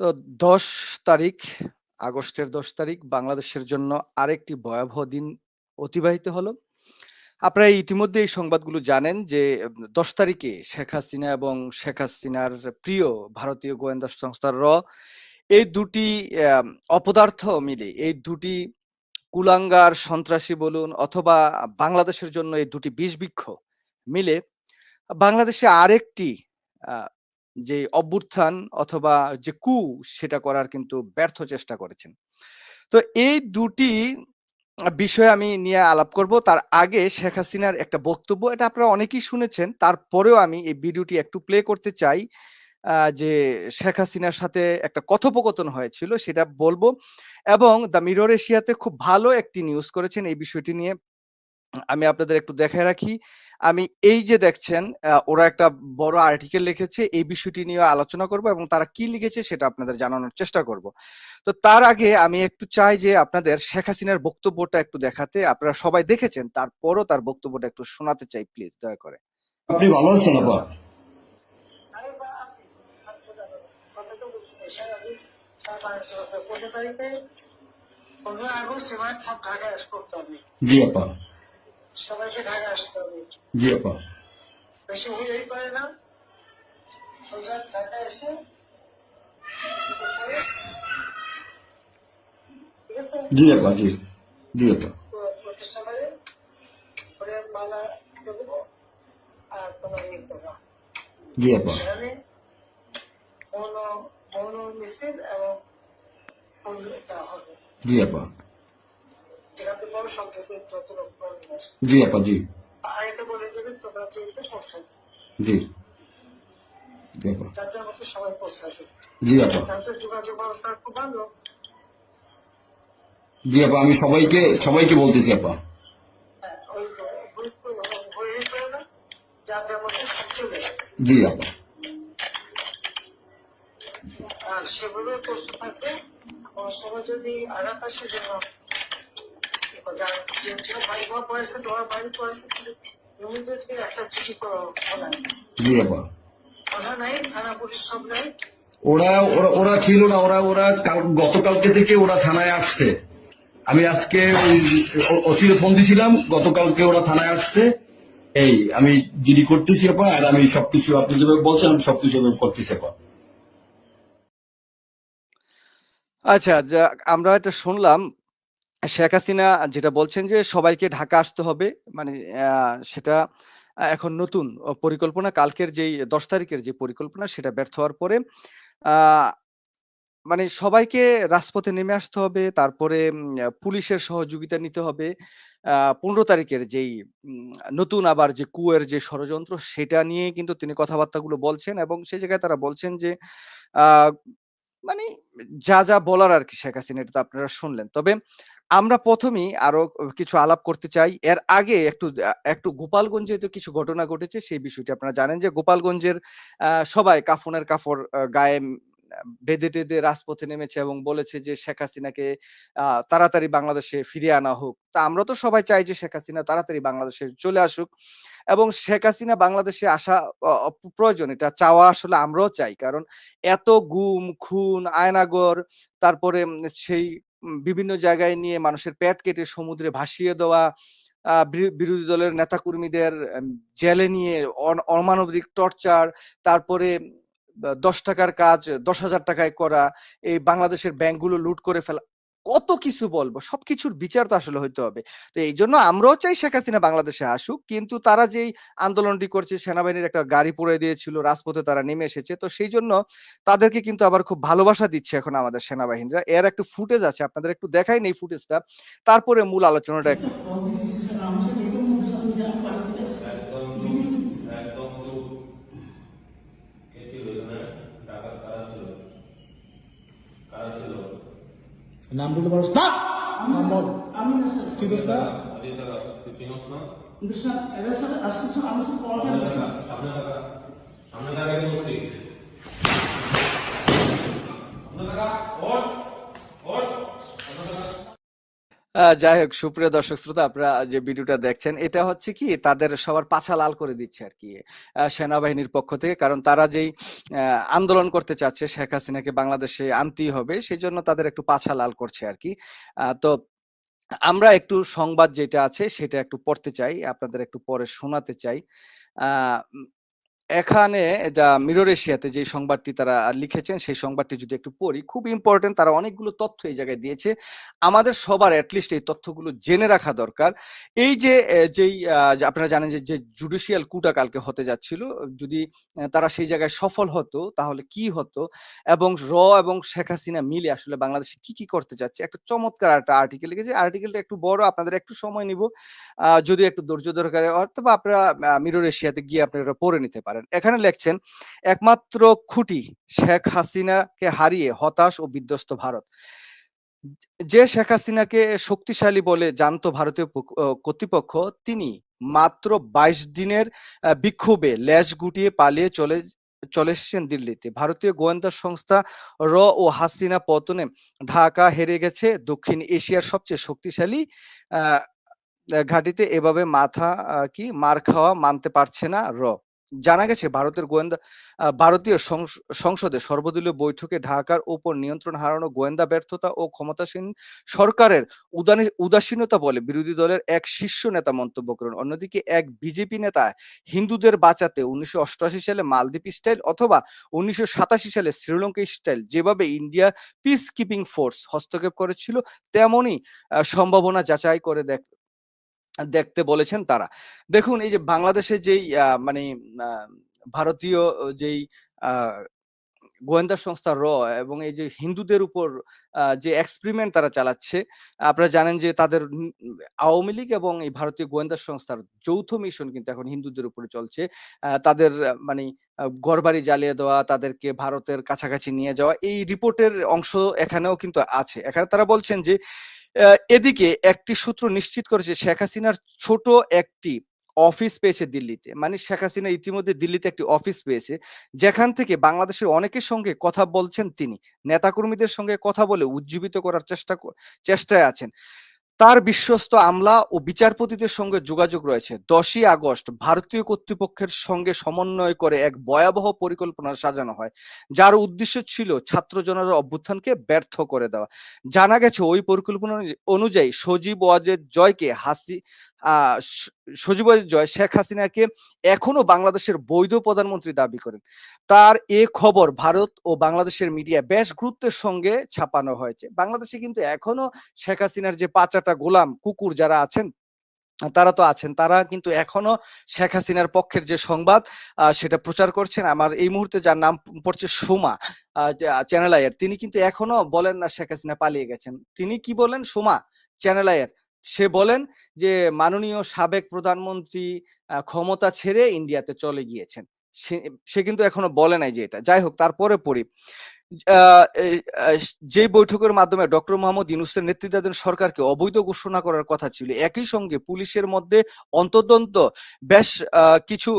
তো ১০ তারিখ, আগস্টের ১০ তারিখ বাংলাদেশের জন্য আরেকটি ভয়াবহ দিন অতিবাহিত হলো। আপনারা ইতিমধ্যে এই সংবাদগুলো জানেন যে দশ তারিখে শেখ হাসিনা এবং শেখ হাসিনার প্রিয় ভারতীয় গোয়েন্দা সংস্থার র এই দুটি অপদার্থ মিলে এই দুটি কুলাঙ্গার সন্ত্রাসী বলুন অথবা বাংলাদেশের জন্য এই দুটি বিষবৃক্ষ মিলে বাংলাদেশে আরেকটি যে অভ্যুত্থান অথবা যে কু সেটা করার কিন্তু ব্যর্থ চেষ্টা করেছেন। তো এই দুটি বিষয় আমি নিয়ে আলাপ করব। তার আগে শেখ হাসিনার একটা বক্তব্য, এটা আপনারা অনেকেই শুনেছেন। তারপরেও আমি এই ভিডিওটি একটু প্লে করতে চাই। যে শেখ হাসিনার সাথে একটা কথোপকথন হয়েছিল, সেটা বলব এবং দ্য মিরর এশিয়াতে খুব ভালো একটি নিউজ করেছেন এই বিষয়টি নিয়ে। আমি আপনাদের একটু দেখায় রাখি। আমি এই যে দেখছেন ওরা একটা বড় আর্টিকেল লিখেছে এই বিষয়টি নিয়ে আলোচনা করব এবং তারা কি লিখেছে সেটা আপনাদের জানানোর চেষ্টা করব। তো তার আগে আমি একটু চাই যে আপনাদের শেখ হাসিনার বক্তব্যটা একটু দেখাতে। আপনারা সবাই দেখেছেন তারপরও তার বক্তব্যটা একটু শোনাতে চাই প্লিজ দয়া করে। আপনি ভালো আছেন জি আপা সবাইকে ঢাকায় আসতে হবে। জি আপা। বেশি হইলেই পারে না। সোজা ঢাকায় এসে জি আপা জি। জি আপা। জি আপা। জি আপা যেখানে বড় সংখ্যকে যত লোক করবে জি আপা জি। জি। জি আপা। জি আপা। আমি সবাইকে সবাইকে বলতেছি আপা। হ্যাঁ, জি আপা। আর সেভাবে প্রস্তুত থাকবে আমার যদি আঘাত আসে যেন যার যে যে পড়েছে তোমার বাড়ি পড়েছে ইমিডিয়েটলি একটা চিঠি করো বলায় জি আপা কথা নাই থানা পুলিশ সব নাই। ওরা ওরা ওরা ছিল না ওরা ওরা গতকালকে থেকে ওরা থানায় আসছে। আমি আজকে ওই ফোন দিছিলাম গতকালকে ওরা থানায় আসছে। এই আমি জিডি করতেছি আপা আর আমি সবকিছু আপনি যেভাবে বলছেন আমি সবকিছু করতেছি আপা আচ্ছা যা আমরা এটা শুনলাম শেখ হাসিনা যেটা বলছেন যে সবাইকে ঢাকা আসতে হবে মানে সেটা এখন নতুন পরিকল্পনা। কালকের যেই দশ তারিখের যে পরিকল্পনা সেটা ব্যর্থ হওয়ার পরে মানে সবাইকে রাজপথে নেমে আসতে হবে। তারপরে পুলিশের সহযোগিতা নিতে হবে। পনেরো তারিখের যেই নতুন আবার যে কুয়ের যে ষড়যন্ত্র সেটা নিয়ে কিন্তু তিনি কথাবার্তাগুলো বলছেন এবং সেই জায়গায় তারা বলছেন যে মানে যা, যা বলার আর কি শেখ হাসিনা এটা তো আপনারা শুনলেন। তবে আমরা ১ম এই আরও কিছু আলাপ করতে চাই। এর আগে একটু একটু গোপালগঞ্জে তো কিছু ঘটনা ঘটেছে সেই বিষয়টি আপনারা জানেন যে গোপালগঞ্জের সবাই কাফনের কাপড় আ গায়ে বেঁধে-টেঁধে রাজপথে নেমেছে এবং বলেছে যে শেখ হাসিনাকে তাড়াতাড়ি বাংলাদেশে ফিরিয়ে আনা হোক। তা আমরা তো সবাই চাই যে শেখ হাসিনা তাড়াতাড়ি বাংলাদেশে চলে আসুক এবং শেখ হাসিনা বাংলাদেশে আসা প্রয়োজন। এটা চাওয়া আসলে আমরাও চাই। কারণ এত গুম, খুন, আয়নাগর তারপরে সেই বিভিন্ন জায়গায় নিয়ে মানুষের পেট কেটে সমুদ্রে ভাসিয়ে দেওয়া, বিরোধী দলের নেতাকর্মীদের কর্মীদের জেলে নিয়ে অমানবিক টর্চার, তারপরে দশ টাকার কাজ দশ হাজার টাকায় করা, এই বাংলাদেশের ব্যাংকগুলো লুট করে ফেলা। কত কিছু বলব। সবকিছুর বিচার তো আসলে হইতে হবে। তো এই জন্য আমরাও চাই শেখ হাসিনা বাংলাদেশে আসুক। কিন্তু তারা যেই আন্দোলনটি করছে সেনাবাহিনীর একটা গাড়ি পড়ে দিয়েছিল, রাজপথে তারা নেমে এসেছে। তো সেই জন্য তাদেরকে কিন্তু আবার খুব ভালোবাসা দিচ্ছে এখন আমাদের সেনাবাহিনীরা। এর একটু ফুটেজ আছে। আপনাদের একটু দেখাই নেই ফুটেজটা। তারপরে মূল আলোচনাটা একটু একদম চুপ কে ছিল এখানে ডাকাত কারা ছিল কারা ছিল নাম বলতে পারছ না নাম বল ঠিক আছে না টাকা তুই চিনস না আমি শুধু কল সামনে টাকা সামনে টাকা বলছি যাই হোক, সুপ্রিয় দর্শক শ্রোতা, আপনারা যে ভিডিওটা দেখছেন, এটা হচ্ছে কি, তাদের সবার পাছা লাল করে দিচ্ছে আর কি সেনাবাহিনীর পক্ষ থেকে। কারণ তারা যেই আন্দোলন করতে চাচ্ছে, শেখ হাসিনাকে বাংলাদেশে আনতেই হবে সেই জন্য তাদের একটু পাছা লাল করছে আর কি। তো আমরা একটু সংবাদ যেটা আছে, সেটা একটু পড়তে চাই, আপনাদের একটু পরে শোনাতে চাই। এখানে যা মিরর এশিয়াতে যে সংবাদটি তারা লিখেছেন, সেই সংবাদটি যদি একটু পড়ি, খুব ইম্পর্টেন্ট তারা অনেকগুলো তথ্য এই জায়গায় দিয়েছে। আমাদের সবার অ্যাটলিস্ট এই তথ্যগুলো জেনে রাখা দরকার। এই যে যেই আপনারা জানেন যে জুডিশিয়াল কুটা কালকে হতে যাচ্ছিল, যদি তারা সেই জায়গায় সফল হতো, তাহলে কি হতো? এবং র এবং শেখ হাসিনা মিলে আসলে বাংলাদেশে কি কি করতে যাচ্ছে একটা চমৎকার একটা আর্টিকেল লিখেছে। আর্টিকেলটা একটু বড়, আপনাদের একটু সময় নিব। যদি একটু ধৈর্য দরকার অথবা আপনারা মিরর এশিয়াতে গিয়ে আপনারা পড়ে নিতে পারেন। এখানে লেখছেন, একমাত্র খুঁটি শেখ হাসিনাকে হারিয়ে হতাশ ও বিধ্বস্ত ভারত। যে শেখ হাসিনাকে শক্তিশালী বলে জানতো ভারতীয় কর্তৃপক্ষ, তিনি মাত্র বাইশ দিনের বিক্ষোভে ল্যাজ গুটিয়ে পালিয়ে চলে চলে এসেছেন দিল্লিতে। ভারতীয় গোয়েন্দা সংস্থা র ও হাসিনা পতনে ঢাকা হেরে গেছে। দক্ষিণ এশিয়ার সবচেয়ে শক্তিশালী ঘাঁটিতে এভাবে মাথা কি মার খাওয়া মানতে পারছে না র। জানা গেছে, ভারতের গোয়েন্দা ভারতীয় সংস- সংসদে সর্বদলীয় বৈঠকে ঢাকার উপর নিয়ন্ত্রণ হারানো গোয়েন্দা ব্যর্থতা ও ক্ষমতাসীন সরকারের উদাসীনতা বলে বিরোধী দলের এক শীর্ষ নেতা মন্তব্য করেন। অন্যদিকে এক বিজেপি নেতা হিন্দুদের বাঁচাতে উনিশশো অষ্টআশি সালে মালদ্বীপ স্টাইল অথবা উনিশশো সাতাশি সালে শ্রীলঙ্কা স্টাইল যেভাবে ইন্ডিয়া পিস কিপিং ফোর্স হস্তক্ষেপ করেছিল, তেমনই সম্ভাবনা যাচাই করে দেখ দেখতে বলেছেন তারা। দেখুন এই যে বাংলাদেশে যেই মানে ভারতীয় যেই গোয়েন্দা সংস্থা র এবং এই যে হিন্দুদের উপর যে এক্সপেরিমেন্ট তারা চালাচ্ছে, আপনারা জানেন যে তাদের আওয়ামী লীগ এবং এই ভারতীয় গোয়েন্দা সংস্থার যৌথ মিশন কিন্তু এখন হিন্দুদের উপরে চলছে। তাদের মানে ঘরবাড়ি জ্বালিয়ে দেওয়া, তাদেরকে ভারতের কাছাকাছি নিয়ে যাওয়া, এই রিপোর্টের অংশ এখানেও কিন্তু আছে। এখানে তারা বলছেন যে এদিকে একটি সূত্র নিশ্চিত করেছে, শেখ হাসিনার ছোট একটি অফিস পেয়েছে দিল্লিতে। মানে শেখ হাসিনা ইতিমধ্যে দিল্লিতে একটি অফিস পেয়েছে, যেখান থেকে বাংলাদেশের অনেকের সঙ্গে কথা বলছেন তিনি। নেতাকর্মীদের সঙ্গে কথা বলে উজ্জীবিত করার চেষ্টা চেষ্টায় আছেন। তার বিশ্বস্ত আমলা ও বিচারপতিদের সঙ্গে যোগাযোগ রয়েছে। দশই আগস্ট ভারতীয় কর্তৃপক্ষের সঙ্গে সমন্বয় করে এক ভয়াবহ পরিকল্পনা সাজানো হয়, যার উদ্দেশ্য ছিল ছাত্র জনতার অভ্যুত্থানকে ব্যর্থ করে দেওয়া। জানা গেছে, ওই পরিকল্পনা অনুযায়ী- সজীব ওয়াজেদ জয়কে হাসি সজীব জয়, শেখ হাসিনাকে এখনও বাংলাদেশের বৈধ প্রধানমন্ত্রী দাবি করেন। তার এ খবর ভারত ও বাংলাদেশের মিডিয়া বেশ গুরুত্বের সঙ্গে ছাপানো হয়েছে। বাংলাদেশে কিন্তু এখনও শেখ হাসিনার যে পাঁচাটা গোলাম কুকুর যারা আছেন, তারা তো আছেন, তারা কিন্তু এখনও শেখ হাসিনার পক্ষের যে সংবাদ সেটা প্রচার করছেন। আমার এই মুহূর্তে যার নাম পড়ছে সোমা চ্যানেল আইয়ের তিনি কিন্তু এখনও বলেন না শেখ হাসিনা পালিয়ে গেছেন। তিনি কি বলেন? সোমা, চ্যানেল আইয়ের সে বলেন যে, মাননীয় সাবেক প্রধানমন্ত্রী ক্ষমতা ছেড়ে ইন্ডিয়াতে চলে গিয়েছেন। সে কিন্তু এখনও বলে নাই যে এটা। যাই হোক, তারপরে পড়ি। যে বৈঠকের মাধ্যমে ডক্টর মোহাম্মদ ইউনুসের নেতৃত্বাধীন সরকারকে অবৈধ ঘোষণা করার কথা ছিল, একই সঙ্গে পুলিশের মধ্যে অন্তদন্ত বেশ কিছু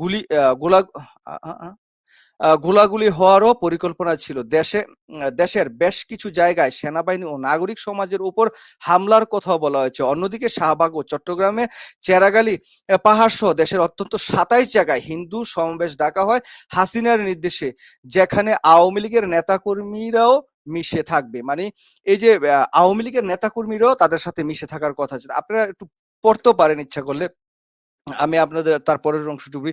গুলি গোলা গোলাগুলি হওয়ারও পরিকল্পনা ছিল। দেশে দেশের বেশ কিছু জায়গায় সেনাবাহিনী ও নাগরিক সমাজের উপর হামলার কথাও বলা হয়েছে। অন্যদিকে শাহবাগ ও চট্টগ্রামে চেরাগালি পাহাড় সহ দেশের অত্যন্ত সাতাইশ জায়গায় হিন্দু সমাবেশ ডাকা হয় হাসিনার নির্দেশে, যেখানে আওয়ামী লীগের নেতাকর্মীরাও মিশে থাকবে। মানে এই যে আওয়ামী লীগের নেতাকর্মীরাও তাদের সাথে মিশে থাকার কথা ছিল। আপনারা একটু পড়তেও পারেন ইচ্ছা করলে। আমি আপনাদের তারপরের অংশটুকু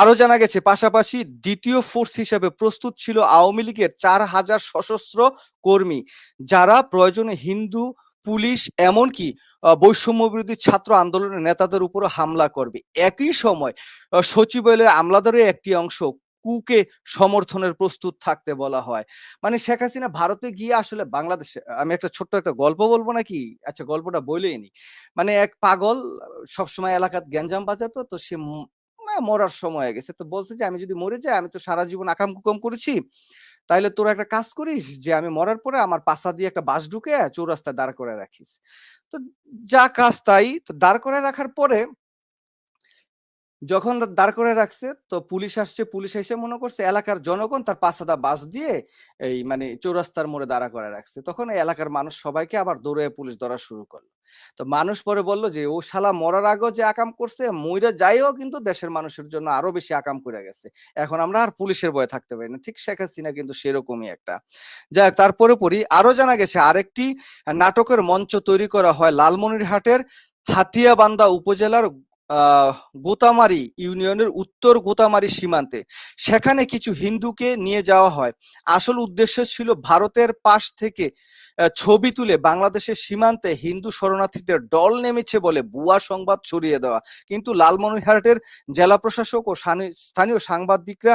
আরও জানা গেছে, পাশাপাশি দ্বিতীয় ফোর্স হিসেবে প্রস্তুত ছিল আওয়ামী লীগের চার হাজার সশস্ত্র কর্মী, যারা প্রয়োজনে হিন্দু, পুলিশ, এমনকি বৈষম্য বিরোধী ছাত্র আন্দোলনের নেতাদের উপর হামলা করবে। একই সময় সচিবালয়ে আমলাদারের একটি অংশ কুকে সমর্থনের প্রস্তুত থাকতে বলা হয়। মানে শেখ হাসিনা ভারতে গিয়ে আসলে বাংলাদেশে, আমি একটা ছোট্ট একটা গল্প বলব নাকি? আচ্ছা গল্পটা বলেই নি। মানে এক পাগল, সবসময় এলাকার গ্যাঞ্জাম বাজাতো, তো সে মরার সময় হয়ে গেছে। তো বলছে যে, আমি যদি মরে যাই, আমি তো সারা জীবন আকাম কুকাম করেছি। তাইলে তোরা একটা কাজ করিস যে, আমি মরার পরে আমার পাশা দিয়ে একটা বাস ঢুকে চৌরাস্তায় দাঁড় করে রাখিস। তো যা কাজ তাই দাঁড় করে রাখার পরে যখন দাঁড় করে রাখছে, তো পুলিশ আসছে, পুলিশ এসে মনে করছে এলাকার জনগণ তার পাঁচটা বাস দিয়ে এই মানে চৌরাস্তার মোড়ে দাঁড়া করে রাখছে। তখন এই এলাকার মানুষ সবাইকে আবার দৌড়ে পুলিশ ধরা শুরু করল। তো মানুষ পরে বলল যে, ও শালা মরার আগেও যে আকাম করছে, মইরা যাইও কিন্তু দেশের মানুষের জন্য আরও বেশি আকাম করে গেছে। এখন আমরা আর পুলিশের ভয়ে থাকতে পারি না। ঠিক শেখ হাসিনা কিন্তু সেরকমই একটা। যাক তারপরে পরই আরও জানা গেছে আরেকটি নাটকের মঞ্চ তৈরি করা হয় লালমনিরহাটের হাতিয়াবান্দা উপজেলার আহ গোতামারি ইউনিয়নের উত্তর গোতামারি সীমান্তে। সেখানে কিছু হিন্দুকে নিয়ে যাওয়া হয়। আসল উদ্দেশ্য ছিল ভারতের পাশ থেকে ছবি তুলে বাংলাদেশের সীমান্তে হিন্দু শরণার্থীদের দল নেমেছে বলে ভুয়া সংবাদ ছড়িয়ে দেওয়া। কিন্তু লালমনিরহাটের জেলা প্রশাসক ও স্থানীয় সাংবাদিকরা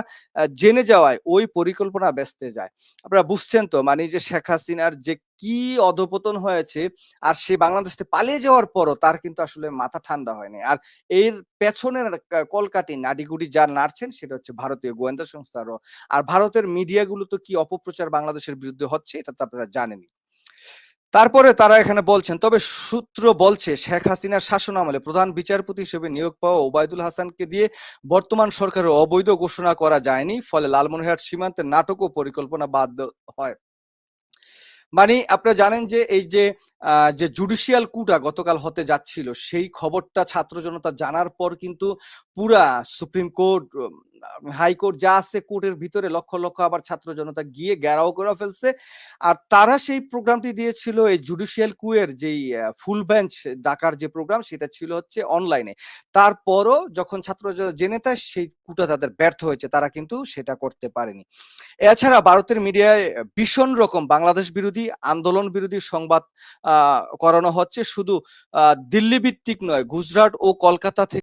জেনে যাওয়ায় ওই পরিকল্পনা ব্যস্তে যায়। আপনারা বুঝছেন তো? মানে যে শেখ হাসিনার যে কি অধপতন হয়েছে আর সে বাংলাদেশ থেকে পালিয়ে যাওয়ার পরও তার কিন্তু আসলে মাথা ঠান্ডা হয়নি। আর এর পেছনের কা- কলকাঠি নাডিগুড়ি যার নাড়ছেন সেটা হচ্ছে ভারতীয় গোয়েন্দা সংস্থারও আর ভারতের মিডিয়াগুলো তো কি অপপ্রচার বাংলাদেশের বিরুদ্ধে হচ্ছে এটা তো আপনারা জানেনই। তারপরে তারা এখানে বলছেন, তবে সূত্র বলছে শেখ হাসিনার শাসন আমলে প্রধান বিচারপতি হিসেবে নিয়োগ পাওয়া ওবায়দুল হাসানকে দিয়ে বর্তমান সরকারের অবৈধ ঘোষণা করা যায়নি। ফলে লালমনিরহাট সীমান্তে নাটক ও পরিকল্পনা বাদ হয়। মানে আপনারা জানেন যে এই যে যে জুডিশিয়াল কুটা গতকাল হতে যাচ্ছিল, সেই খবরটা ছাত্র জনতা জানার পর কিন্তু পুরা সুপ্রিম কোর্ট হাইকোর্ট যা আছে কোর্টের ভিতরে লক্ষ লক্ষ আবার ছাত্র জনতা গিয়ে ঘেরাও করে ফেলছে। আর তারা সেই প্রোগ্রামটি দিয়েছিল, এই জুডিশিয়াল কুয়ের যেই ফুল বেঞ্চ, ডাকার যে প্রোগ্রাম, সেটা ছিল হচ্ছে অনলাইনে। তারপরও যখন ছাত্র জ- জেনে তাই সেই কুটা তাদের ব্যর্থ হয়েছে, তারা কিন্তু সেটা করতে পারেনি। এছাড়া ভারতের মিডিয়ায় ভীষণ রকম বাংলাদেশ বিরোধী, আন্দোলন বিরোধী সংবাদ করানো হচ্ছে। শুধু দিল্লি ভিত্তিক নয়, গুজরাট ও কলকাতা থেকে